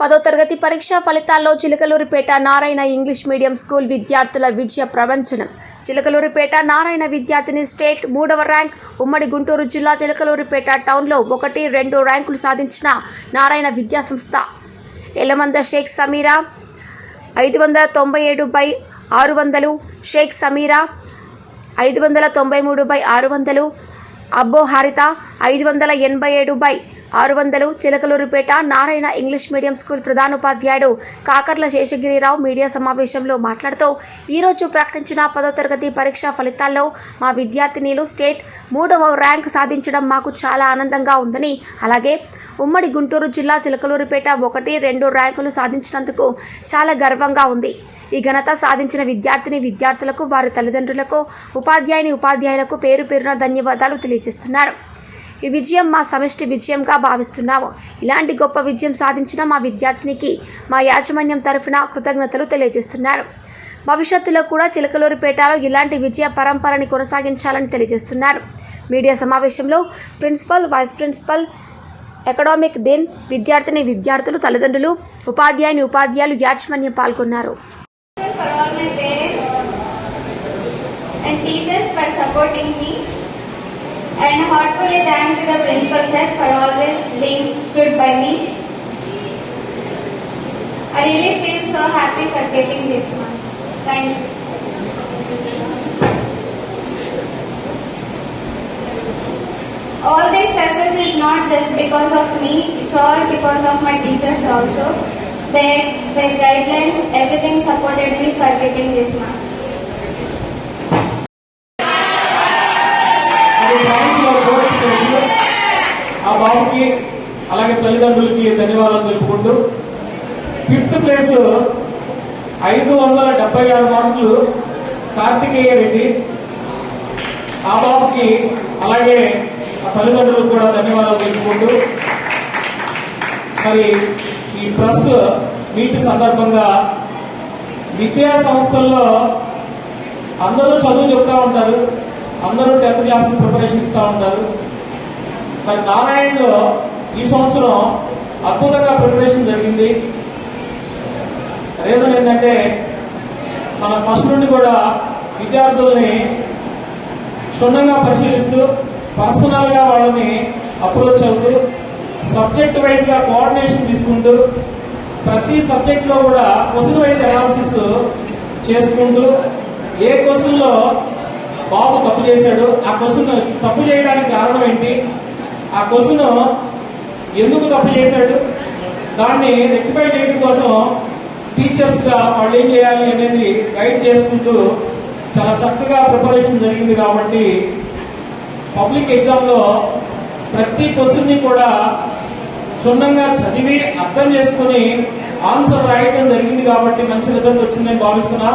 పదో తరగతి పరీక్షా ఫలితాల్లో Chilakaluripet Narayana English medium school విద్యార్థుల విజయ ప్రవంచనం. చిలకలూరిపేట నారాయణ విద్యార్థిని స్టేట్ మూడవ ర్యాంక్ ఉమ్మడి గుంటూరు జిల్లా చిలకలూరిపేట టౌన్లో ఒకటి రెండు ర్యాంకులు సాధించిన నారాయణ విద్యా సంస్థ. ఎలమంద షేక్ సమీరా ఐదు వందల తొంభై ఏడు బై ఆరు వందలు షేక్ సమీరా ఐదు వందల తొంభై మూడు బై ఆరు వందలు అబ్బో హారిత ఐదు వందల ఎనభై ఏడు బై ఆరు వందలు Chilakaluripet Narayana English medium school ప్రధానోపాధ్యాయుడు Kakarla Seshagirirao media సమావేశంలో మాట్లాడుతూ ఈరోజు ప్రకటించిన పదో తరగతి పరీక్షా ఫలితాల్లో మా విద్యార్థినిలు స్టేట్ మూడవ ర్యాంక్ సాధించడం మాకు చాలా ఆనందంగా ఉందని అలాగే ఉమ్మడి గుంటూరు జిల్లా చిలకలూరుపేట ఒకటి రెండు ర్యాంకులు సాధించినందుకు చాలా గర్వంగా ఉంది. ఈ ఘనత సాధించిన విద్యార్థిని విద్యార్థులకు వారి తల్లిదండ్రులకు ఉపాధ్యాయుని ఉపాధ్యాయులకు పేరు పేరున ధన్యవాదాలు తెలియజేస్తున్నారు. ఈ విజయం మా సమిష్టి విజయంగా భావిస్తున్నాము. ఇలాంటి గొప్ప విజయం సాధించిన మా విద్యార్థినికి మా యాజమాన్యం తరఫున కృతజ్ఞతలు తెలియజేస్తున్నారు. భవిష్యత్తులో కూడా చిలకలూరుపేటలో ఇలాంటి విజయ పరంపరని కొనసాగించాలని తెలియజేస్తున్నారు. మీడియా సమావేశంలో principal vice principal academic dean విద్యార్థిని విద్యార్థులు తల్లిదండ్రులు ఉపాధ్యాయుని ఉపాధ్యాయులు యాజమాన్యం పాల్గొన్నారు. And teachers by supporting me. And heartfully thank to the principal sir for always being stood by me. I really feel so happy for getting this mark. Thank you. All this success is not just because of me, it's all because of my teachers also. Their, their guidelines, everything supported me for getting this marks. బాబుకి అలాగే తల్లిదండ్రులకి ధన్యవాదాలు తెలుపుకుంటూ fifth place ఐదు వందల డెబ్బై ఆరు మార్కులు కార్తికేయ రెడ్డి. ఆ బాబుకి అలాగే ఆ తల్లిదండ్రులకు కూడా ధన్యవాదాలు తెలుపుకుంటూ మరి ఈ ప్రెస్ మీట్ సందర్భంగా విద్యా సంస్థల్లో అందరూ చదువు చెప్తా ఉంటారు అందరూ టెన్త్ క్లాస్ ప్రిపరేషన్ ఇస్తూ ఉంటారు. మరి నారాయణలో ఈ సంవత్సరం అద్భుతంగా ప్రిపరేషన్ జరిగింది. రీజన్ ఏంటంటే మన ఫస్ట్ నుండి కూడా విద్యార్థుల్ని క్షుణ్ణంగా పరిశీలిస్తూ పర్సనల్గా వాళ్ళని అప్రోచ్ అవుతూ సబ్జెక్ట్ వైజ్గా కోఆర్డినేషన్ తీసుకుంటూ ప్రతి సబ్జెక్ట్లో కూడా క్వశ్చన్ వైజ్ అనాలిసిస్ చేసుకుంటూ ఏ క్వశ్చన్లో బాబు తప్పు చేశాడు ఆ క్వశ్చన్ తప్పు చేయడానికి కారణం ఏంటి ఆ క్వశ్చన్ ఎందుకు తప్పు చేశాడు? దాన్ని రెక్టిఫై చేయడం కోసం టీచర్స్గా వాళ్ళు ఏం చేయాలి అనేది గైడ్ చేసుకుంటూ చాలా చక్కగా ప్రిపరేషన్ జరిగింది కాబట్టి పబ్లిక్ ఎగ్జామ్లో ప్రతి క్వశ్చన్ని కూడా క్షుణ్ణంగా చదివి అర్థం చేసుకుని ఆన్సర్ రాయడం జరిగింది కాబట్టి మంచి రిజల్ట్ వచ్చిందని భావిస్తున్నా.